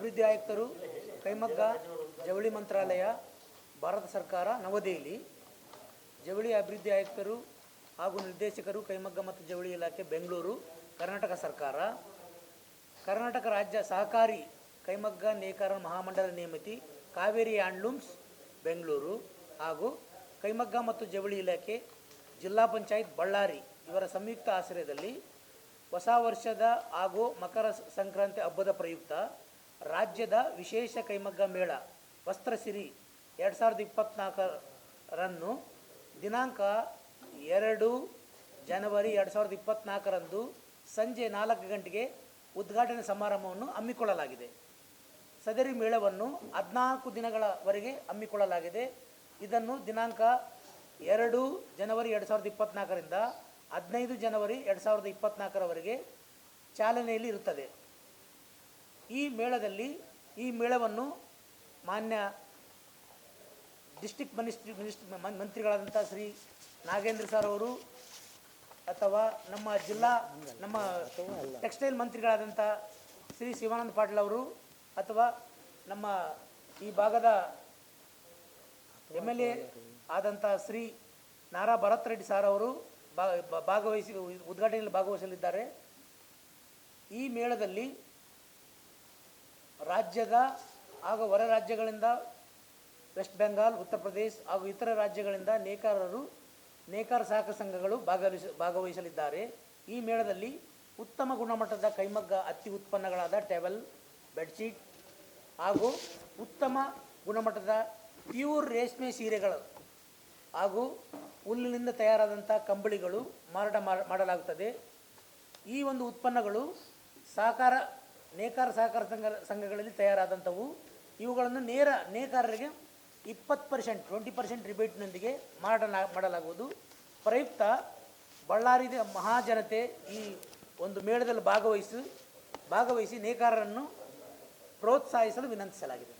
ಅಭಿವೃದ್ಧಿ ಆಯುಕ್ತರು, ಕೈಮಗ್ಗ, ಜವಳಿ ಮಂತ್ರಾಲಯ, ಭಾರತ ಸರ್ಕಾರ, ನವದೆಹಲಿ. ಜವಳಿ ಅಭಿವೃದ್ಧಿ ಆಯುಕ್ತರು ಹಾಗೂ ನಿರ್ದೇಶಕರು, ಕೈಮಗ್ಗ ಮತ್ತು ಜವಳಿ ಇಲಾಖೆ, ಬೆಂಗಳೂರು, ಕರ್ನಾಟಕ ಸರ್ಕಾರ. ಕರ್ನಾಟಕ ರಾಜ್ಯ ಸಹಕಾರಿ ಕೈಮಗ್ಗ ನೇಕಾರ ಮಹಾಮಂಡಲ ನೇಮತಿ, ಕಾವೇರಿ ಹ್ಯಾಂಡ್ಲೂಮ್ಸ್, ಬೆಂಗಳೂರು. ಹಾಗೂ ಕೈಮಗ್ಗ ಮತ್ತು ಜವಳಿ ಇಲಾಖೆ, ಜಿಲ್ಲಾ ಪಂಚಾಯತ್ ಬಳ್ಳಾರಿ ಇವರ ಸಂಯುಕ್ತ ಆಶ್ರಯದಲ್ಲಿ ಹೊಸ ವರ್ಷದ ಹಾಗೂ ಮಕರ ಸಂಕ್ರಾಂತಿ ಹಬ್ಬದ ಪ್ರಯುಕ್ತ ರಾಜ್ಯದ ವಿಶೇಷ ಕೈಮಗ್ಗ ಮೇಳ ವಸ್ತ್ರಸಿರಿ ಎರಡು ಸಾವಿರದ ಇಪ್ಪತ್ತ್ನಾಲ್ಕರನ್ನು ದಿನಾಂಕ ಎರಡು ಜನವರಿ ಎರಡು ಸಾವಿರದ ಇಪ್ಪತ್ತ್ನಾಲ್ಕರಂದು ಸಂಜೆ ನಾಲ್ಕು ಗಂಟೆಗೆ ಉದ್ಘಾಟನೆ ಸಮಾರಂಭವನ್ನು ಹಮ್ಮಿಕೊಳ್ಳಲಾಗಿದೆ. ಸದರಿ ಮೇಳವನ್ನು ಹದಿನಾಲ್ಕು ದಿನಗಳವರೆಗೆ ಹಮ್ಮಿಕೊಳ್ಳಲಾಗಿದೆ. ಇದನ್ನು ದಿನಾಂಕ ಎರಡು ಜನವರಿ ಎರಡು ಸಾವಿರದ ಇಪ್ಪತ್ನಾಲ್ಕರಿಂದ ಹದಿನೈದು ಜನವರಿ ಎರಡು ಸಾವಿರದ ಇಪ್ಪತ್ತ್ನಾಲ್ಕರವರೆಗೆ ಚಾಲನೆಯಲ್ಲಿ ಇರುತ್ತದೆ. ಈ ಮೇಳದಲ್ಲಿ ಈ ಮೇಳವನ್ನು ಮಾನ್ಯ ಡಿಸ್ಟಿಕ್ ಮಿನಿಸ್ಟ್ರಿ ಮಿನಿಸ್ಟ್ ಮಂತ್ರಿಗಳಾದಂಥ ಶ್ರೀ ನಾಗೇಂದ್ರ ಸರ್ ಅವರು ಅಥವಾ ನಮ್ಮ ಜಿಲ್ಲಾ ನಮ್ಮ ಟೆಕ್ಸ್ಟೈಲ್ ಮಂತ್ರಿಗಳಾದಂಥ ಶ್ರೀ ಶಿವಾನಂದ ಪಾಟೀಲ್ ಅವರು ಅಥವಾ ನಮ್ಮ ಈ ಭಾಗದ ಎಂ ಎಲ್ ಎ ಆದಂಥ ಶ್ರೀ ನಾರಾ ಭರತ್ ರೆಡ್ಡಿ ಸಾರ್ ಅವರು ಭಾಗವಹಿಸಿ ಉದ್ಘಾಟನೆಯಲ್ಲಿ ಭಾಗವಹಿಸಲಿದ್ದಾರೆ. ಈ ಮೇಳದಲ್ಲಿ ರಾಜ್ಯದ ಹಾಗೂ ಹೊರ ರಾಜ್ಯಗಳಿಂದ ವೆಸ್ಟ್ ಬೆಂಗಾಲ್, ಉತ್ತರ ಪ್ರದೇಶ್ ಹಾಗೂ ಇತರ ರಾಜ್ಯಗಳಿಂದ ನೇಕಾರರು, ನೇಕಾರ ಸಹಕಾರ ಸಂಘಗಳು ಭಾಗವಹಿಸ, ಭಾಗವಹಿಸಲಿದ್ದಾರೆ. ಈ ಮೇಳದಲ್ಲಿ ಉತ್ತಮ ಗುಣಮಟ್ಟದ ಕೈಮಗ್ಗ ಹತ್ತಿ ಉತ್ಪನ್ನಗಳಾದ ಟೇಬಲ್, ಬೆಡ್ಶೀಟ್ ಹಾಗೂ ಉತ್ತಮ ಗುಣಮಟ್ಟದ ಪ್ಯೂರ್ ರೇಷ್ಮೆ ಸೀರೆಗಳು ಹಾಗೂ ಹುಲ್ಲಿನಿಂದ ತಯಾರಾದಂಥ ಕಂಬಳಿಗಳು ಮಾರಾಟ ಮಾಡಲಾಗುತ್ತದೆ. ಈ ಒಂದು ಉತ್ಪನ್ನಗಳು ಸಹಕಾರ ನೇಕಾರ ಸಹಕಾರ ಸಂಘ, ಸಂಘಗಳಲ್ಲಿ ತಯಾರಾದಂಥವು. ಇವುಗಳನ್ನು ನೇರ, ನೇಕಾರರಿಗೆ ಇಪ್ಪತ್ತು ಪರ್ಸೆಂಟ್ ಟ್ವೆಂಟಿ ಪರ್ಸೆಂಟ್ ರಿಬೇಟ್ನೊಂದಿಗೆ ಮಾರಾಟ ಮಾಡಲಾಗುವುದು. ಪ್ರಯುಕ್ತ ಬಳ್ಳಾರಿ ಮಹಾಜನತೆ ಈ ಒಂದು ಮೇಳದಲ್ಲಿ ಭಾಗವಹಿಸಿ ಭಾಗವಹಿಸಿ ನೇಕಾರರನ್ನು ಪ್ರೋತ್ಸಾಹಿಸಲು ವಿನಂತಿಸಲಾಗಿದೆ.